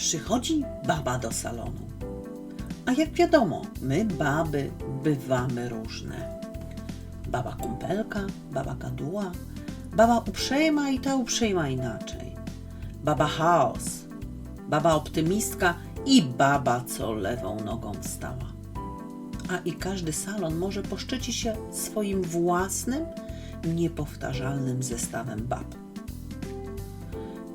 Przychodzi baba do salonu. A jak wiadomo, my baby bywamy różne. Baba kumpelka, baba gaduła, baba uprzejma i ta uprzejma inaczej. Baba chaos, baba optymistka i baba, co lewą nogą wstała. A i każdy salon może poszczycić się swoim własnym, niepowtarzalnym zestawem bab.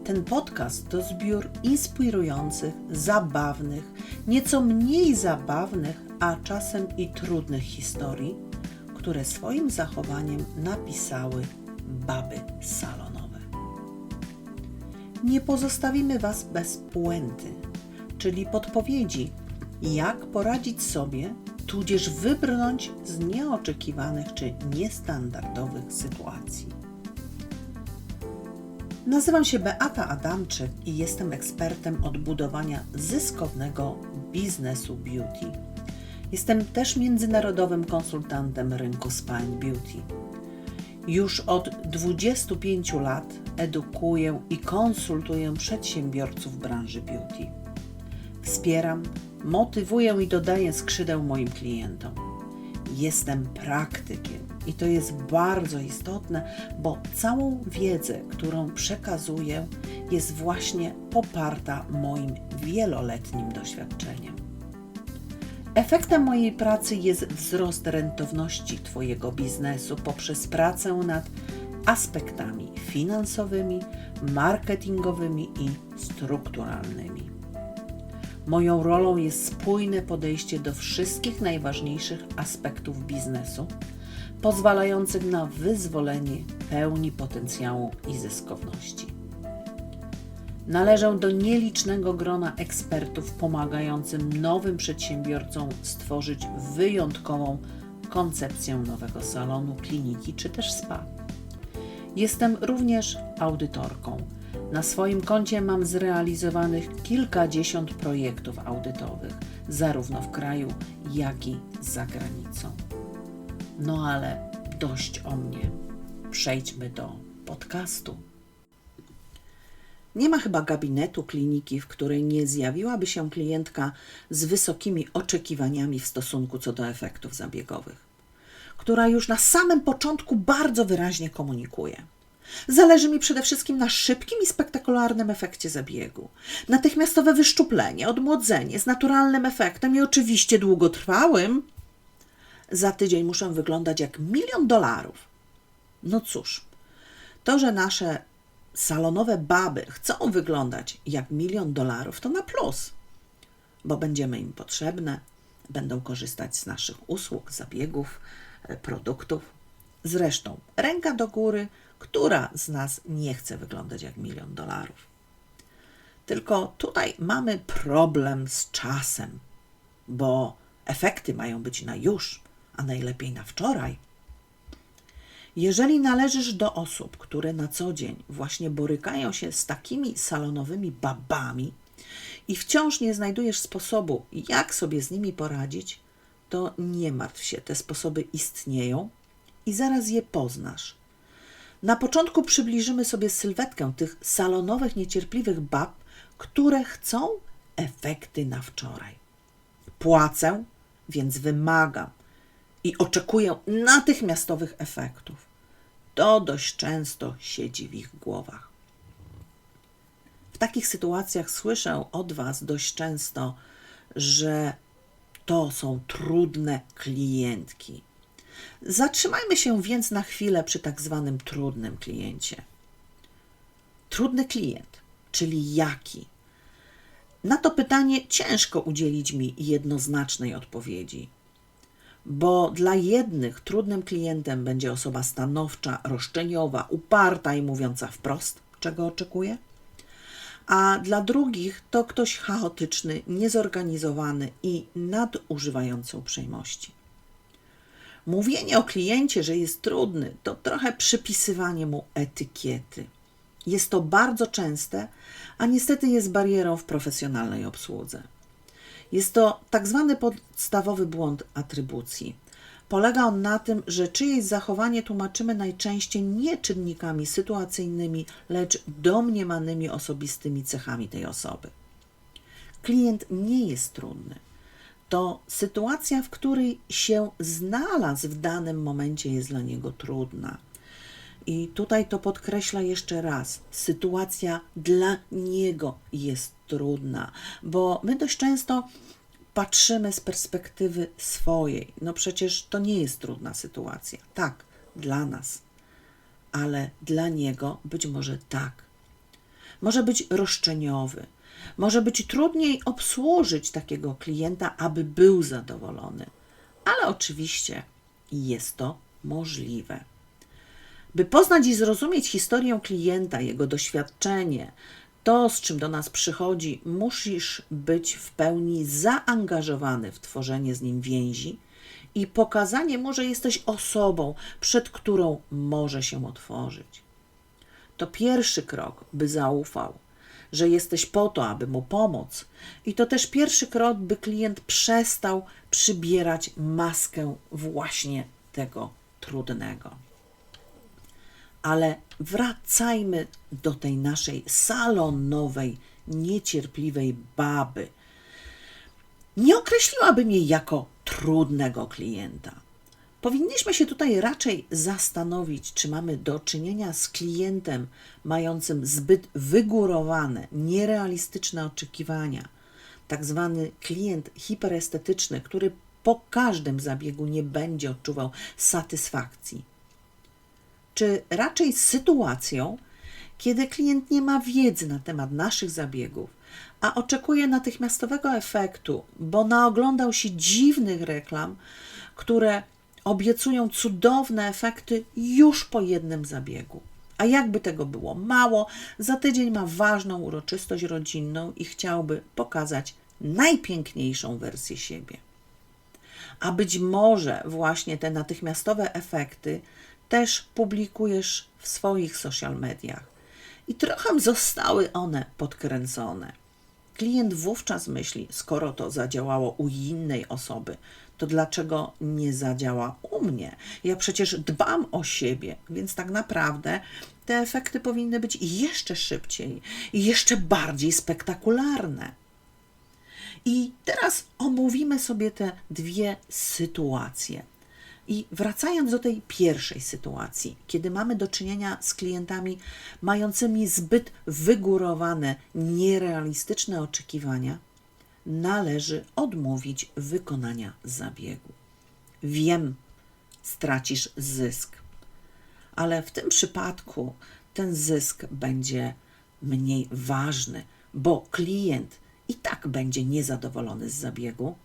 Ten podcast to zbiór inspirujących, zabawnych, nieco mniej zabawnych, a czasem i trudnych historii, które swoim zachowaniem napisały baby salonowe. Nie pozostawimy Was bez puenty, czyli podpowiedzi, jak poradzić sobie, tudzież wybrnąć z nieoczekiwanych czy niestandardowych sytuacji. Nazywam się Beata Adamczyk i jestem ekspertem od budowania zyskownego biznesu beauty. Jestem też międzynarodowym konsultantem rynku spa beauty. Już od 25 lat edukuję i konsultuję przedsiębiorców branży beauty. Wspieram, motywuję i dodaję skrzydeł moim klientom. Jestem praktykiem i to jest bardzo istotne, bo całą wiedzę, którą przekazuję, jest właśnie poparta moim wieloletnim doświadczeniem. Efektem mojej pracy jest wzrost rentowności Twojego biznesu poprzez pracę nad aspektami finansowymi, marketingowymi i strukturalnymi. Moją rolą jest spójne podejście do wszystkich najważniejszych aspektów biznesu, pozwalających na wyzwolenie pełni potencjału i zyskowności. Należę do nielicznego grona ekspertów pomagającym nowym przedsiębiorcom stworzyć wyjątkową koncepcję nowego salonu, kliniki czy też spa. Jestem również audytorką. Na swoim koncie mam zrealizowanych kilkadziesiąt projektów audytowych, zarówno w kraju, jak i za granicą. No ale dość o mnie. Przejdźmy do podcastu. Nie ma chyba gabinetu kliniki, w której nie zjawiłaby się klientka z wysokimi oczekiwaniami w stosunku co do efektów zabiegowych, która już na samym początku bardzo wyraźnie komunikuje. Zależy mi przede wszystkim na szybkim i spektakularnym efekcie zabiegu. Natychmiastowe wyszczuplenie, odmłodzenie z naturalnym efektem i oczywiście długotrwałym. Za tydzień muszę wyglądać jak milion dolarów. No cóż, to, że nasze salonowe baby chcą wyglądać jak milion dolarów, to na plus, bo będziemy im potrzebne, będą korzystać z naszych usług, zabiegów, e, produktów. Zresztą, ręka do góry, która z nas nie chce wyglądać jak milion dolarów. Tylko tutaj mamy problem z czasem, bo efekty mają być na już, a najlepiej na wczoraj. Jeżeli należysz do osób, które na co dzień właśnie borykają się z takimi salonowymi babami i wciąż nie znajdujesz sposobu, jak sobie z nimi poradzić, to nie martw się, te sposoby istnieją i zaraz je poznasz. Na początku przybliżymy sobie sylwetkę tych salonowych, niecierpliwych bab, które chcą efekty na wczoraj. Płacę, więc wymagam i oczekuję natychmiastowych efektów. To dość często siedzi w ich głowach. W takich sytuacjach słyszę od Was dość często, że to są trudne klientki. Zatrzymajmy się więc na chwilę przy tak zwanym trudnym kliencie. Trudny klient, czyli jaki? Na to pytanie ciężko udzielić mi jednoznacznej odpowiedzi bo dla jednych trudnym klientem będzie osoba stanowcza, roszczeniowa, uparta i mówiąca wprost, czego oczekuje, a dla drugich to ktoś chaotyczny, niezorganizowany i nadużywający uprzejmości. Mówienie o kliencie, że jest trudny, to trochę przypisywanie mu etykiety. Jest to bardzo częste, a niestety jest barierą w profesjonalnej obsłudze. Jest to tak zwany podstawowy błąd atrybucji. Polega on na tym, że czyjeś zachowanie tłumaczymy najczęściej nie czynnikami sytuacyjnymi, lecz domniemanymi osobistymi cechami tej osoby. klient nie jest trudny. To sytuacja, w której się znalazł w danym momencie, jest dla niego trudna. I tutaj to podkreśla jeszcze raz. Sytuacja dla niego jest trudna, bo my dość często patrzymy z perspektywy swojej. No przecież to nie jest trudna sytuacja. Tak, dla nas, ale dla niego być może tak. Może być roszczeniowy, może być trudniej obsłużyć takiego klienta, aby był zadowolony, ale oczywiście jest to możliwe. By poznać i zrozumieć historię klienta, jego doświadczenie, to, z czym do nas przychodzi, musisz być w pełni zaangażowany w tworzenie z nim więzi i pokazanie mu, że jesteś osobą, przed którą może się otworzyć. To pierwszy krok, by zaufał, że jesteś po to, aby mu pomóc, i to też pierwszy krok, by klient przestał przybierać maskę właśnie tego trudnego. Ale wracajmy do tej naszej salonowej, niecierpliwej baby. Nie określiłabym jej jako trudnego klienta. Powinniśmy się tutaj raczej zastanowić, czy mamy do czynienia z klientem mającym zbyt wygórowane, nierealistyczne oczekiwania, tak zwany klient hiperestetyczny, który po każdym zabiegu nie będzie odczuwał satysfakcji czy raczej sytuacją, kiedy klient nie ma wiedzy na temat naszych zabiegów, a oczekuje natychmiastowego efektu, bo naoglądał się dziwnych reklam, które obiecują cudowne efekty już po jednym zabiegu. A jakby tego było mało, za tydzień ma ważną uroczystość rodzinną i chciałby pokazać najpiękniejszą wersję siebie. A być może właśnie te natychmiastowe efekty też publikujesz w swoich social mediach. I trochę zostały one podkręcone. Klient wówczas myśli, skoro to zadziałało u innej osoby, to dlaczego nie zadziała u mnie? Ja przecież dbam o siebie, więc tak naprawdę te efekty powinny być jeszcze szybciej i jeszcze bardziej spektakularne. I teraz omówimy sobie te dwie sytuacje. I wracając do tej pierwszej sytuacji, kiedy mamy do czynienia z klientami mającymi zbyt wygórowane, nierealistyczne oczekiwania, należy odmówić wykonania zabiegu. Wiem, stracisz zysk, ale w tym przypadku ten zysk będzie mniej ważny, bo klient i tak będzie niezadowolony z zabiegu,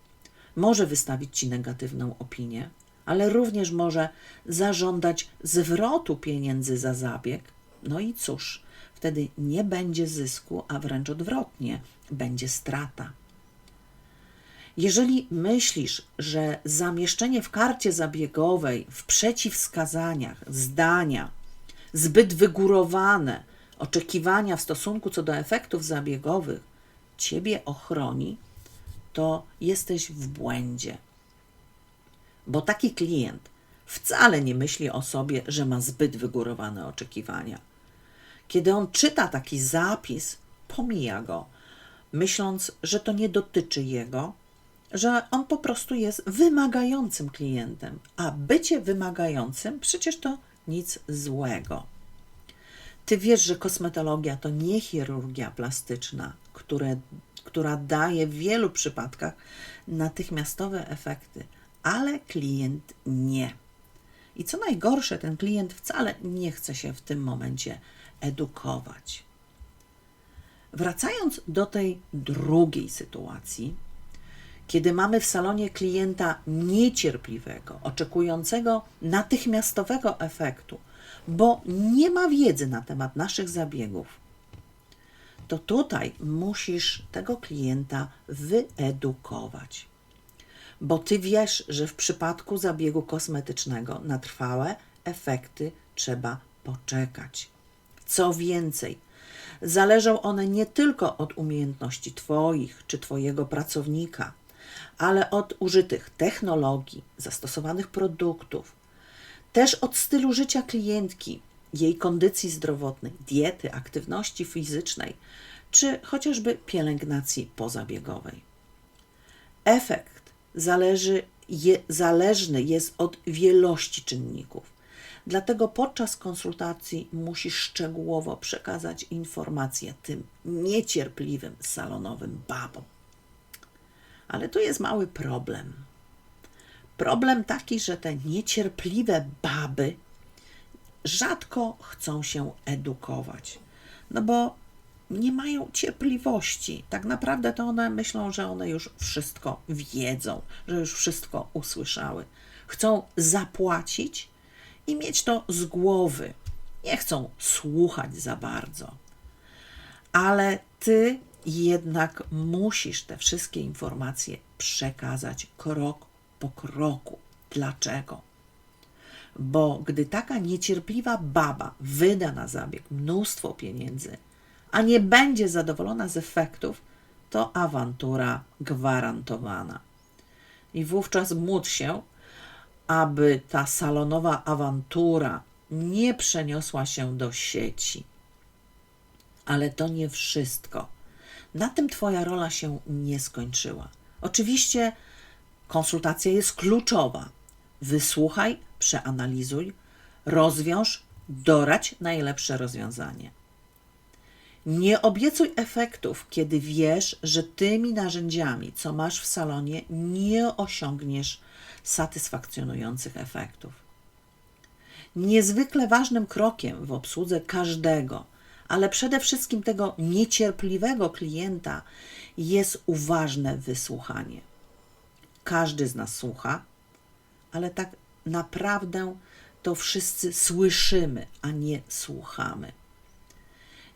może wystawić ci negatywną opinię ale również może zażądać zwrotu pieniędzy za zabieg. No i cóż, wtedy nie będzie zysku, a wręcz odwrotnie, będzie strata. Jeżeli myślisz, że zamieszczenie w karcie zabiegowej w przeciwwskazaniach zdania zbyt wygórowane, oczekiwania w stosunku co do efektów zabiegowych ciebie ochroni, to jesteś w błędzie bo taki klient wcale nie myśli o sobie, że ma zbyt wygórowane oczekiwania. Kiedy on czyta taki zapis, pomija go, myśląc, że to nie dotyczy jego, że on po prostu jest wymagającym klientem, a bycie wymagającym przecież to nic złego. Ty wiesz, że kosmetologia to nie chirurgia plastyczna, które, która daje w wielu przypadkach natychmiastowe efekty, ale klient nie. I co najgorsze, ten klient wcale nie chce się w tym momencie edukować. Wracając do tej drugiej sytuacji, kiedy mamy w salonie klienta niecierpliwego, oczekującego natychmiastowego efektu, bo nie ma wiedzy na temat naszych zabiegów, to tutaj musisz tego klienta wyedukować bo ty wiesz, że w przypadku zabiegu kosmetycznego na trwałe efekty trzeba poczekać. Co więcej, zależą one nie tylko od umiejętności Twoich czy Twojego pracownika, ale od użytych technologii, zastosowanych produktów, też od stylu życia klientki, jej kondycji zdrowotnej, diety, aktywności fizycznej, czy chociażby pielęgnacji pozabiegowej. Efekt zależy, je, zależny jest od wielości czynników. Dlatego podczas konsultacji musisz szczegółowo przekazać informacje tym niecierpliwym salonowym babom. Ale tu jest mały problem. Problem taki, że te niecierpliwe baby rzadko chcą się edukować, no bo nie mają cierpliwości. Tak naprawdę to one myślą, że one już wszystko wiedzą, że już wszystko usłyszały. Chcą zapłacić i mieć to z głowy. Nie chcą słuchać za bardzo. Ale ty jednak musisz te wszystkie informacje przekazać krok po kroku. Dlaczego? Bo gdy taka niecierpliwa baba wyda na zabieg mnóstwo pieniędzy, a nie będzie zadowolona z efektów, to awantura gwarantowana. I wówczas módl się, aby ta salonowa awantura nie przeniosła się do sieci. Ale to nie wszystko. Na tym Twoja rola się nie skończyła. Oczywiście konsultacja jest kluczowa. Wysłuchaj, przeanalizuj, rozwiąż, doradź najlepsze rozwiązanie. Nie obiecuj efektów, kiedy wiesz, że tymi narzędziami, co masz w salonie, nie osiągniesz satysfakcjonujących efektów. Niezwykle ważnym krokiem w obsłudze każdego, ale przede wszystkim tego niecierpliwego klienta jest uważne wysłuchanie. Każdy z nas słucha, ale tak naprawdę to wszyscy słyszymy, a nie słuchamy.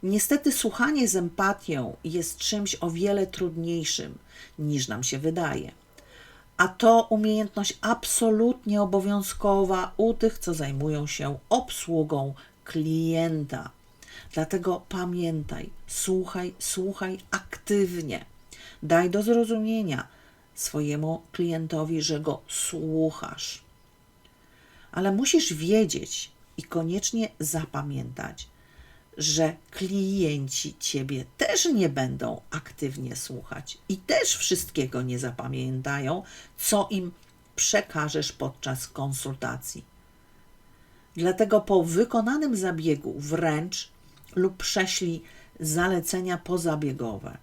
Niestety, słuchanie z empatią jest czymś o wiele trudniejszym niż nam się wydaje. A to umiejętność absolutnie obowiązkowa u tych, co zajmują się obsługą klienta. Dlatego pamiętaj, słuchaj, słuchaj aktywnie. Daj do zrozumienia swojemu klientowi, że go słuchasz. Ale musisz wiedzieć i koniecznie zapamiętać, że klienci ciebie też nie będą aktywnie słuchać i też wszystkiego nie zapamiętają, co im przekażesz podczas konsultacji. Dlatego po wykonanym zabiegu wręcz lub prześlij zalecenia pozabiegowe,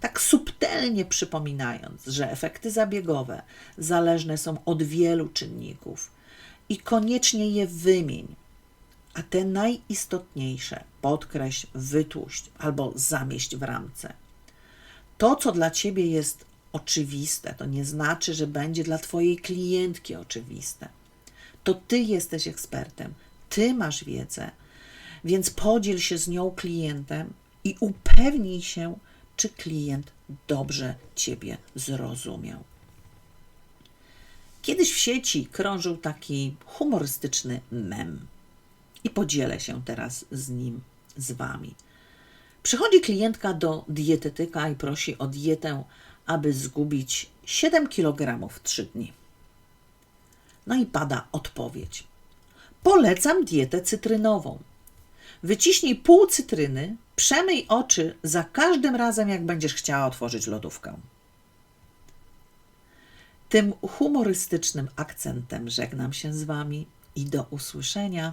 tak subtelnie przypominając, że efekty zabiegowe zależne są od wielu czynników i koniecznie je wymień a te najistotniejsze podkreśl, wytłuść albo zamieść w ramce. To, co dla ciebie jest oczywiste, to nie znaczy, że będzie dla twojej klientki oczywiste. To ty jesteś ekspertem, ty masz wiedzę, więc podziel się z nią klientem i upewnij się, czy klient dobrze ciebie zrozumiał. Kiedyś w sieci krążył taki humorystyczny mem i podzielę się teraz z nim z Wami. Przychodzi klientka do dietetyka i prosi o dietę, aby zgubić 7 kg w 3 dni. No i pada odpowiedź. Polecam dietę cytrynową. Wyciśnij pół cytryny, przemyj oczy za każdym razem, jak będziesz chciała otworzyć lodówkę. Tym humorystycznym akcentem żegnam się z Wami i do usłyszenia.